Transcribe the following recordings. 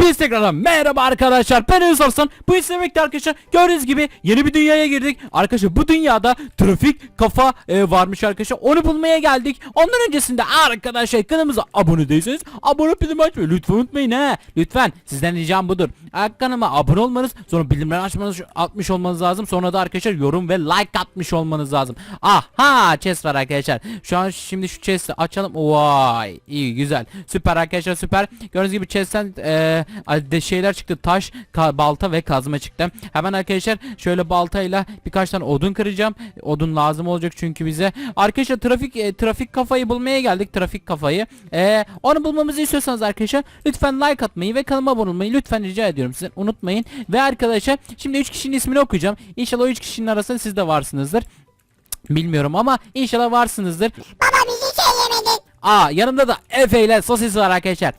Hepiniz tekrardan merhaba arkadaşlar. Ben Özarsan Bu istemekte arkadaşlar. Gördüğünüz gibi yeni bir dünyaya girdik. Arkadaşlar bu dünyada trafik kafa e, varmış arkadaşlar. Onu bulmaya geldik. Ondan öncesinde arkadaşlar kanalımıza abone değilseniz abone bildirim açmayı lütfen unutmayın ha Lütfen. Sizden ricam budur. Kanalıma abone olmanız sonra bildirimleri açmanız atmış olmanız lazım. Sonra da arkadaşlar yorum ve like atmış olmanız lazım. Aha! Chest var arkadaşlar. Şu an şimdi şu chest'i açalım. Vay! İyi güzel. Süper arkadaşlar süper. Gördüğünüz gibi chest'ten e, de şeyler çıktı. Taş balta ve kazma çıktı. Hemen arkadaşlar şöyle baltayla birkaç tane odun kıracağım. Odun lazım olacak çünkü bize. Arkadaşlar trafik e, trafik kafayı bulmaya geldik. Trafik kafayı. E, Onu bulmamızı istiyorsanız arkadaşlar lütfen like atmayı ve kanalıma abone olmayı lütfen rica ediyorum sizden unutmayın. Ve arkadaşlar şimdi 3 kişinin ismini okuyacağım. İnşallah o 3 kişinin arasında siz de varsınızdır. Bilmiyorum ama inşallah varsınızdır. Baba bizi söylemedin. Aa yanımda da Efe ile sosis var arkadaşlar.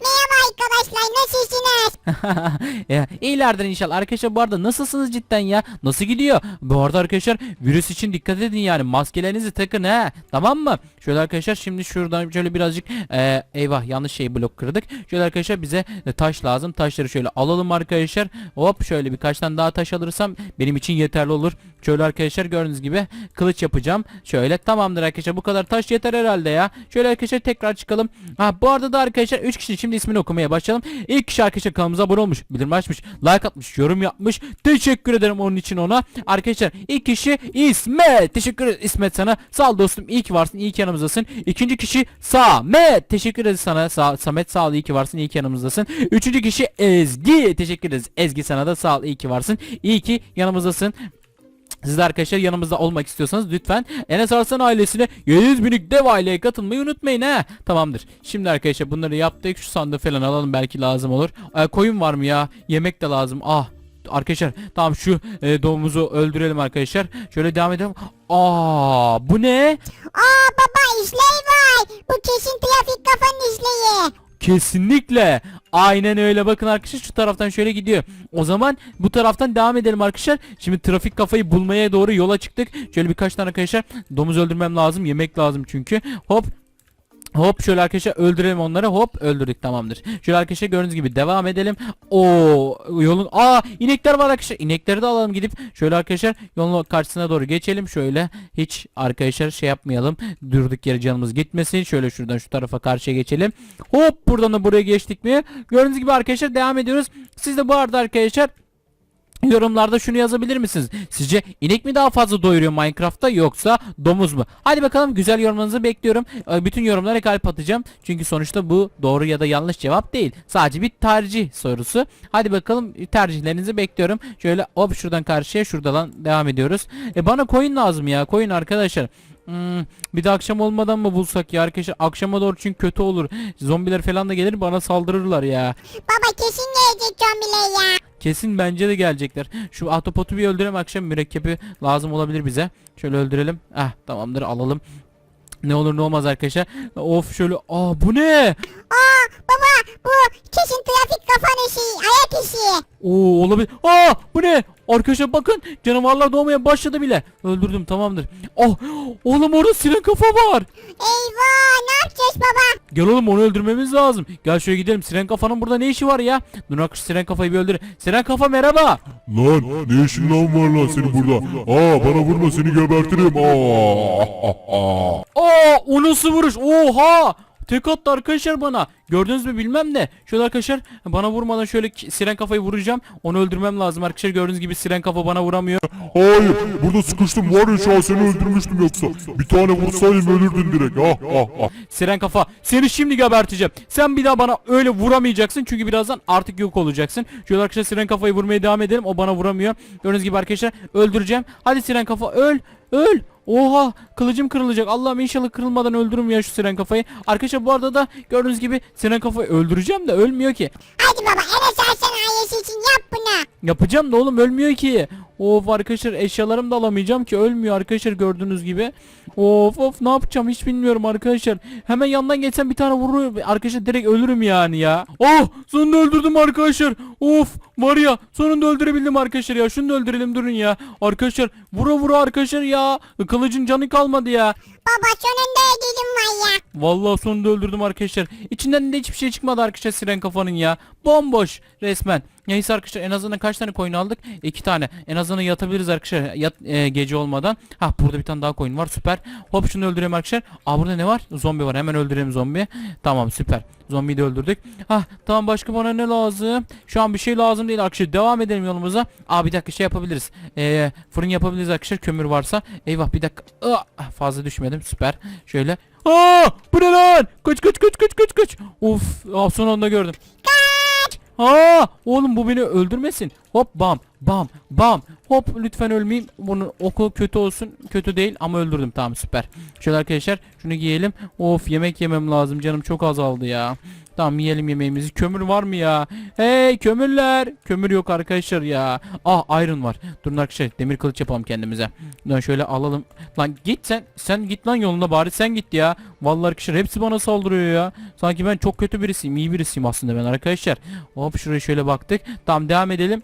Merhaba arkadaşlar nasılsınız? ya, iyilerdir inşallah. Arkadaşlar bu arada nasılsınız cidden ya? Nasıl gidiyor? Bu arada arkadaşlar virüs için dikkat edin yani. Maskelerinizi takın ha. Tamam mı? Şöyle arkadaşlar şimdi şuradan şöyle birazcık e, eyvah yanlış şey blok kırdık. Şöyle arkadaşlar bize e, taş lazım. Taşları şöyle alalım arkadaşlar. Hop şöyle birkaç tane daha taş alırsam benim için yeterli olur. Şöyle arkadaşlar gördüğünüz gibi kılıç yapacağım. Şöyle tamamdır arkadaşlar bu kadar taş yeter herhalde ya. Şöyle arkadaşlar tekrar çıkalım. Ha bu arada da arkadaşlar 3 kişi şimdi ismini okumaya başlayalım. İlk kişi arkadaşlar kanalımıza abone olmuş, bildirim açmış, like atmış, yorum yapmış. Teşekkür ederim onun için ona. Arkadaşlar ilk kişi İsmet. Teşekkür ederim İsmet sana. Sağ ol dostum. İyi ki varsın. iyi ki yanımızdasın. İkinci kişi Samet. Teşekkür ederiz sana. Sa Samet sağ ol. iyi ki varsın. iyi ki yanımızdasın. Üçüncü kişi Ezgi. Teşekkür ederiz. Ezgi sana da sağ ol. iyi ki varsın. İyi ki yanımızdasın. Siz de arkadaşlar yanımızda olmak istiyorsanız lütfen Enes Arslan ailesine 700 binlik dev aileye katılmayı unutmayın ha. Tamamdır. Şimdi arkadaşlar bunları yaptık. Şu sandığı falan alalım belki lazım olur. Ee, koyun var mı ya? Yemek de lazım. Ah Arkadaşlar tamam şu e, domuzu öldürelim arkadaşlar. Şöyle devam edelim. Aa bu ne? Aa baba işleyi var. Bu kesin trafik kafanın işleyi. Kesinlikle. Aynen öyle bakın arkadaşlar şu taraftan şöyle gidiyor. O zaman bu taraftan devam edelim arkadaşlar. Şimdi trafik kafayı bulmaya doğru yola çıktık. Şöyle birkaç tane arkadaşlar domuz öldürmem lazım. Yemek lazım çünkü. Hop Hop şöyle arkadaşlar öldürelim onları hop öldürdük tamamdır. Şöyle arkadaşlar gördüğünüz gibi devam edelim. O yolun aa inekler var arkadaşlar. İnekleri de alalım gidip şöyle arkadaşlar yolun karşısına doğru geçelim. Şöyle hiç arkadaşlar şey yapmayalım. Durduk yere canımız gitmesin. Şöyle şuradan şu tarafa karşıya geçelim. Hop buradan da buraya geçtik mi? Gördüğünüz gibi arkadaşlar devam ediyoruz. Siz de bu arada arkadaşlar Yorumlarda şunu yazabilir misiniz? Sizce inek mi daha fazla doyuruyor Minecraft'ta yoksa domuz mu? Hadi bakalım güzel yorumlarınızı bekliyorum. Ee, Bütün yorumlara kalp atacağım. Çünkü sonuçta bu doğru ya da yanlış cevap değil. Sadece bir tercih sorusu. Hadi bakalım tercihlerinizi bekliyorum. Şöyle hop şuradan karşıya şuradan devam ediyoruz. E bana koyun lazım ya. Koyun arkadaşlar. Hmm, bir de akşam olmadan mı bulsak ya arkadaşlar akşama doğru çünkü kötü olur zombiler falan da gelir bana saldırırlar ya Baba kesin gelecek zombiler ya. Kesin bence de gelecekler. Şu ahtapotu bir öldürelim akşam mürekkebi lazım olabilir bize. Şöyle öldürelim. Ah tamamdır alalım. Ne olur ne olmaz arkadaşlar. Of şöyle. Aa bu ne? Aa baba bu kesin trafik kafanın şeyi ayak işi. Oo olabilir. Aa bu ne? Arkadaşlar bakın canavarlar doğmaya başladı bile. Öldürdüm tamamdır. Oh oğlum orada siren kafa var. Eyvah ne yapacağız baba? Gel oğlum onu öldürmemiz lazım. Gel şöyle gidelim. Siren kafanın burada ne işi var ya? Dur arkadaşlar siren kafayı bir öldür. Siren kafa merhaba. Lan ne işin lan var lan senin burada? Aa bana vurma seni gebertirim. Aa. Aa o nasıl vuruş? Oha! Tek attı arkadaşlar bana. Gördünüz mü bilmem ne. Şöyle arkadaşlar bana vurmadan şöyle siren kafayı vuracağım. Onu öldürmem lazım arkadaşlar. Gördüğünüz gibi siren kafa bana vuramıyor. Hayır burada sıkıştım var ya şu an seni öldürmüştüm yoksa. Bir tane vursaydım ölürdün direkt. Ah ah ah. Siren kafa seni şimdi geberteceğim. Sen bir daha bana öyle vuramayacaksın. Çünkü birazdan artık yok olacaksın. Şöyle arkadaşlar siren kafayı vurmaya devam edelim. O bana vuramıyor. Gördüğünüz gibi arkadaşlar öldüreceğim. Hadi siren kafa öl. Öl. Oha kılıcım kırılacak. Allah'ım inşallah kırılmadan öldürürüm ya şu siren kafayı. Arkadaşlar bu arada da gördüğünüz gibi siren kafayı öldüreceğim de ölmüyor ki. Hadi baba Enes Arslan ailesi için yap bunu. Yapacağım da oğlum ölmüyor ki. Of arkadaşlar eşyalarımı da alamayacağım ki ölmüyor arkadaşlar gördüğünüz gibi. Of of ne yapacağım hiç bilmiyorum arkadaşlar. Hemen yandan geçsem bir tane vurur arkadaşlar direkt ölürüm yani ya. Oh sonunda öldürdüm arkadaşlar. Of var ya sonunda öldürebildim arkadaşlar ya. Şunu da öldürelim durun ya. Arkadaşlar vura vura arkadaşlar ya. Kılıcın canı kalmadı ya. Baba sonunda öldürdüm var ya. Vallahi sonunda öldürdüm arkadaşlar. İçinden de hiçbir şey çıkmadı arkadaşlar siren kafanın ya. Bomboş resmen. Neyse arkadaşlar en azından kaç tane coin aldık? İki tane. En azından yatabiliriz arkadaşlar yat, e, gece olmadan. Ha burada bir tane daha coin var süper. Hop şunu öldürelim arkadaşlar. Aa burada ne var? Zombi var hemen öldürelim zombi. Tamam süper. Zombiyi de öldürdük. Ha tamam başka bana ne lazım? Şu an bir şey lazım değil arkadaşlar. Devam edelim yolumuza. Aa bir dakika şey yapabiliriz. Ee, fırın yapabiliriz arkadaşlar kömür varsa. Eyvah bir dakika. Aa, fazla düşmedim süper. Şöyle. Aa bu ne lan? Kaç kaç kaç kaç kaç kaç. Uf aa, son anda gördüm. Aa oğlum bu beni öldürmesin. Hop bam bam bam. Hop lütfen ölmeyeyim. Bunun oku kötü olsun. Kötü değil ama öldürdüm. Tamam süper. Şöyle arkadaşlar şunu giyelim. Of yemek yemem lazım. Canım çok azaldı ya. Tamam yiyelim yemeğimizi. Kömür var mı ya? Hey kömürler. Kömür yok arkadaşlar ya. Ah iron var. Durun arkadaşlar demir kılıç yapalım kendimize. Lan şöyle alalım. Lan git sen. Sen git lan yoluna bari sen git ya. Vallahi arkadaşlar hepsi bana saldırıyor ya. Sanki ben çok kötü birisiyim. iyi birisiyim aslında ben arkadaşlar. Hop şuraya şöyle baktık. Tamam devam edelim.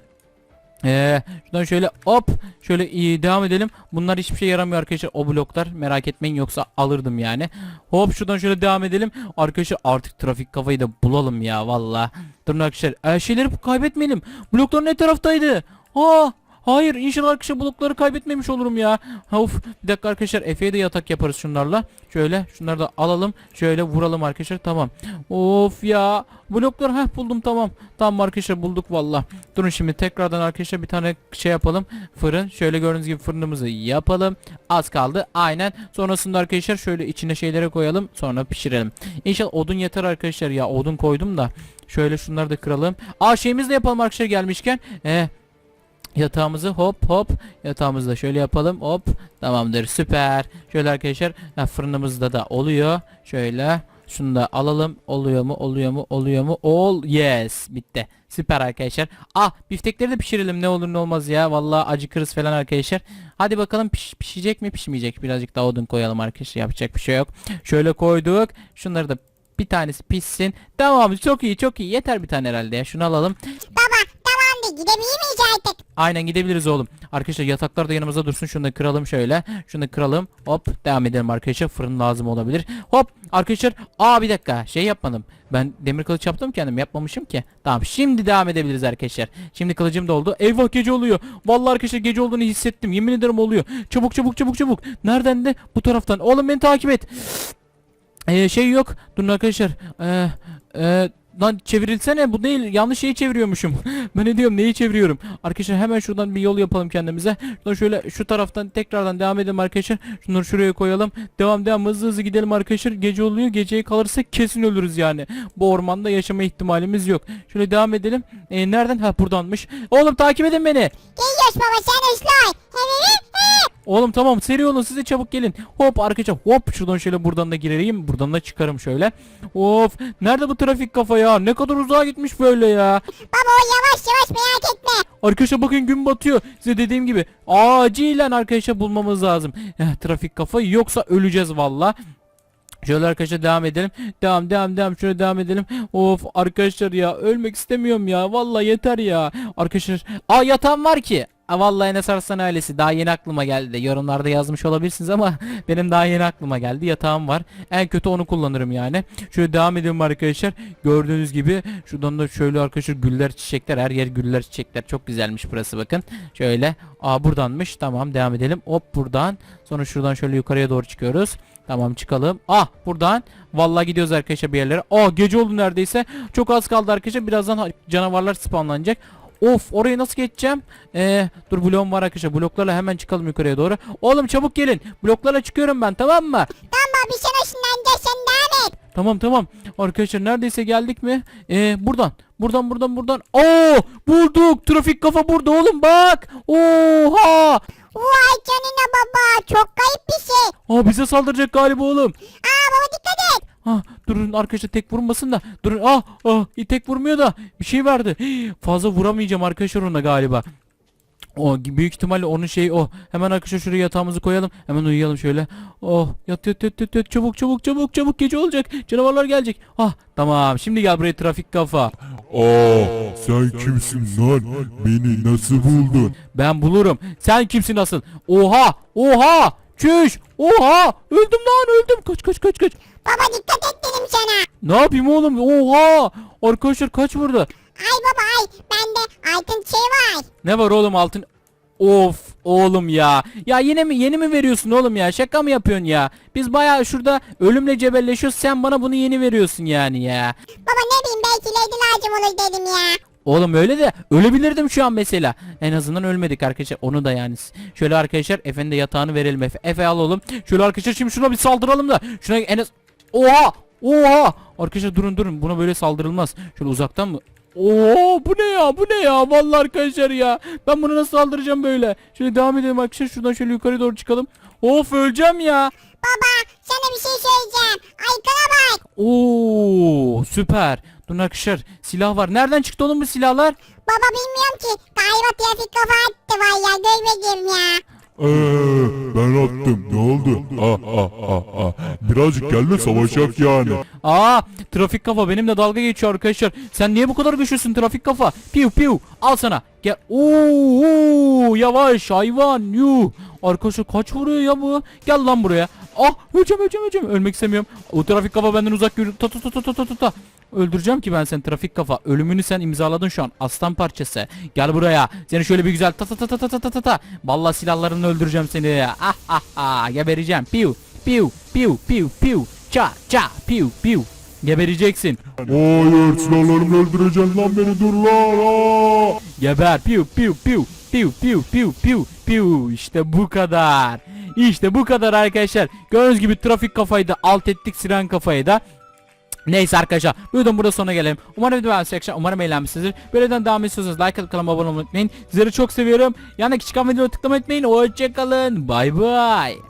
Ee, şuradan şöyle hop şöyle iyi devam edelim. Bunlar hiçbir şey yaramıyor arkadaşlar. O bloklar merak etmeyin yoksa alırdım yani. Hop şuradan şöyle devam edelim. Arkadaşlar artık trafik kafayı da bulalım ya valla. Durun arkadaşlar. Ee, şeyleri kaybetmeyelim. Bloklar ne taraftaydı? Aa Hayır inşallah arkadaşlar blokları kaybetmemiş olurum ya. Of bir dakika arkadaşlar Efe'ye de yatak yaparız şunlarla. Şöyle şunları da alalım. Şöyle vuralım arkadaşlar tamam. Of ya. Blokları heh buldum tamam. Tamam arkadaşlar bulduk valla. Durun şimdi tekrardan arkadaşlar bir tane şey yapalım. Fırın. Şöyle gördüğünüz gibi fırınımızı yapalım. Az kaldı. Aynen. Sonrasında arkadaşlar şöyle içine şeylere koyalım. Sonra pişirelim. İnşallah odun yeter arkadaşlar ya. Odun koydum da. Şöyle şunları da kıralım. Aa şeyimizi de yapalım arkadaşlar gelmişken. Eee Yatağımızı hop hop. Yatağımızı da şöyle yapalım. Hop. Tamamdır. Süper. Şöyle arkadaşlar fırınımızda da oluyor. Şöyle şunu da alalım. Oluyor mu? Oluyor mu? Oluyor mu? All yes. Bitti. Süper arkadaşlar. Ah biftekleri de pişirelim. Ne olur ne olmaz ya. Vallahi acıkırız falan arkadaşlar. Hadi bakalım piş, pişecek mi? Pişmeyecek. Birazcık daha odun koyalım arkadaşlar. Yapacak bir şey yok. Şöyle koyduk. Şunları da bir tanesi pişsin. Tamam çok iyi çok iyi. Yeter bir tane herhalde ya. Şunu alalım. Baba tamamdır gidebilir miyiz artık? Aynen gidebiliriz oğlum. Arkadaşlar yataklar da yanımızda dursun. Şunu da kıralım şöyle. Şunu da kıralım. Hop devam edelim arkadaşlar. Fırın lazım olabilir. Hop arkadaşlar. Aa bir dakika. Şey yapmadım. Ben demir kılıç yaptım kendim. Yapmamışım ki. Tamam şimdi devam edebiliriz arkadaşlar. Şimdi kılıcım da oldu. Eyvah gece oluyor. Vallahi arkadaşlar gece olduğunu hissettim. Yemin ederim oluyor. Çabuk çabuk çabuk çabuk. Nereden de? Bu taraftan. Oğlum beni takip et. Ee, şey yok. Durun arkadaşlar. Ee, ee, lan çevrilsene bu değil yanlış şeyi çeviriyormuşum. ben ne diyorum neyi çeviriyorum. Arkadaşlar hemen şuradan bir yol yapalım kendimize. Şuradan şöyle şu taraftan tekrardan devam edelim arkadaşlar. Şunları şuraya koyalım. Devam devam hızlı hızlı gidelim arkadaşlar. Gece oluyor. Geceye kalırsak kesin ölürüz yani. Bu ormanda yaşama ihtimalimiz yok. Şöyle devam edelim. Ee, nereden? Ha buradanmış. Oğlum takip edin beni. Geliyoruz baba sen ıslah. Oğlum tamam seri olun siz de çabuk gelin. Hop arkadaşlar hop şuradan şöyle buradan da gireyim. Buradan da çıkarım şöyle. Of nerede bu trafik kafa ya? Ne kadar uzağa gitmiş böyle ya. Baba o yavaş yavaş merak etme. Arkadaşlar bakın gün batıyor. Size dediğim gibi acilen arkadaşlar bulmamız lazım. Eh, trafik kafa yoksa öleceğiz valla. Şöyle arkadaşlar devam edelim. Devam devam devam şöyle devam edelim. Of arkadaşlar ya ölmek istemiyorum ya. Vallahi yeter ya. Arkadaşlar aa yatağım var ki. Aa, vallahi Enes Arslan ailesi daha yeni aklıma geldi. Yorumlarda yazmış olabilirsiniz ama benim daha yeni aklıma geldi. Yatağım var. En kötü onu kullanırım yani. Şöyle devam edelim arkadaşlar. Gördüğünüz gibi şuradan da şöyle arkadaşlar güller çiçekler her yer güller çiçekler. Çok güzelmiş burası bakın. Şöyle. Aa buradanmış. Tamam devam edelim. Hop buradan. Sonra şuradan şöyle yukarıya doğru çıkıyoruz. Tamam çıkalım. Ah buradan. Vallahi gidiyoruz arkadaşlar bir yerlere. Ah gece oldu neredeyse. Çok az kaldı arkadaşlar. Birazdan canavarlar spawnlanacak. Of orayı nasıl geçeceğim? Ee, dur bloğum var arkadaşlar. Bloklarla hemen çıkalım yukarıya doğru. Oğlum çabuk gelin. Bloklarla çıkıyorum ben tamam mı? Tamam bir sen ışınlanacak sen devam et. Tamam tamam. Arkadaşlar neredeyse geldik mi? Ee, buradan. Buradan buradan buradan. Oo bulduk. Trafik kafa burada oğlum bak. Oha. Vay canına baba çok kayıp bir şey. Aa bize saldıracak galiba oğlum. Aa baba dikkat et. Ah durun arkadaşlar tek vurmasın da. Durun ah ah tek vurmuyor da. Bir şey verdi. Hii, fazla vuramayacağım arkadaşlar ona galiba. O büyük ihtimalle onun şeyi o. Hemen arkadaşlar şuraya yatağımızı koyalım. Hemen uyuyalım şöyle. Oh yat yat yat yat, yat. çabuk çabuk çabuk çabuk gece olacak. Canavarlar gelecek. Ah tamam şimdi gel buraya trafik kafa. Aa sen kimsin lan? Beni nasıl buldun? Ben bulurum. Sen kimsin asıl? Oha oha. Çüş. Oha. Öldüm lan öldüm. Kaç kaç kaç kaç. Baba dikkat et dedim sana. Ne yapayım oğlum? Oha. Arkadaşlar kaç vurdu? Ay baba ay bende altın şey var. Ne var oğlum altın? Of oğlum ya. Ya yine mi yeni mi veriyorsun oğlum ya? Şaka mı yapıyorsun ya? Biz bayağı şurada ölümle cebelleşiyoruz. Sen bana bunu yeni veriyorsun yani ya. Baba ne bileyim belki Lady lazım olur dedim ya. Oğlum öyle de ölebilirdim şu an mesela. En azından ölmedik arkadaşlar. Onu da yani. Şöyle arkadaşlar Efe'nin de yatağını verelim Efe. Efe al oğlum. Şöyle arkadaşlar şimdi şuna bir saldıralım da. Şuna en az... Oha! Oha! Arkadaşlar durun durun. Buna böyle saldırılmaz. Şöyle uzaktan mı? Oo bu ne ya? Bu ne ya? Vallahi arkadaşlar ya. Ben bunu nasıl saldıracağım böyle? Şöyle devam edelim arkadaşlar. Şuradan şöyle yukarı doğru çıkalım. Of öleceğim ya. Baba sana bir şey söyleyeceğim. Aykana bak. Oo süper. Dur arkadaşlar silah var. Nereden çıktı oğlum bu silahlar? Baba bilmiyorum ki. Galiba trafik kafa attı var ya görmedim ya. Eee ben attım ne oldu? Ah ah ah ah. Birazcık gel de savaşak yani. Aa trafik kafa benimle dalga geçiyor arkadaşlar. Sen niye bu kadar güçlüsün trafik kafa? Piu piu al sana. Gel. Oo, yavaş hayvan yuh. Arkadaşlar kaç vuruyor ya bu? Gel lan buraya. Ah öleceğim öleceğim öleceğim. Ölmek istemiyorum. O trafik kafa benden uzak yürü. Ta ta ta ta ta ta ta ta. Öldüreceğim ki ben seni trafik kafa. Ölümünü sen imzaladın şu an. Aslan parçası. Gel buraya. Seni şöyle bir güzel ta ta ta ta ta ta ta ta. Vallahi silahlarını öldüreceğim seni. Ah ah ah. Gebereceğim. Piu piu piu piu piu. Ça ça piu piu. Gebereceksin. Hayır silahlarımla öldüreceksin lan beni dur lan. Geber. Piu piu piu. Piu piu piu piu piu. İşte bu kadar. İşte bu kadar arkadaşlar. Gördüğünüz gibi trafik kafayı da alt ettik siren kafayı da. Neyse arkadaşlar videonun burada sonuna gelelim. Umarım video beğenmişsiniz arkadaşlar. Umarım eğlenmişsinizdir. Böyleden devam ediyorsanız like atıp kanalıma abone olmayı unutmayın. Sizleri çok seviyorum. Yanındaki çıkan videoya tıklamayı unutmayın. Hoşçakalın. Bay bay.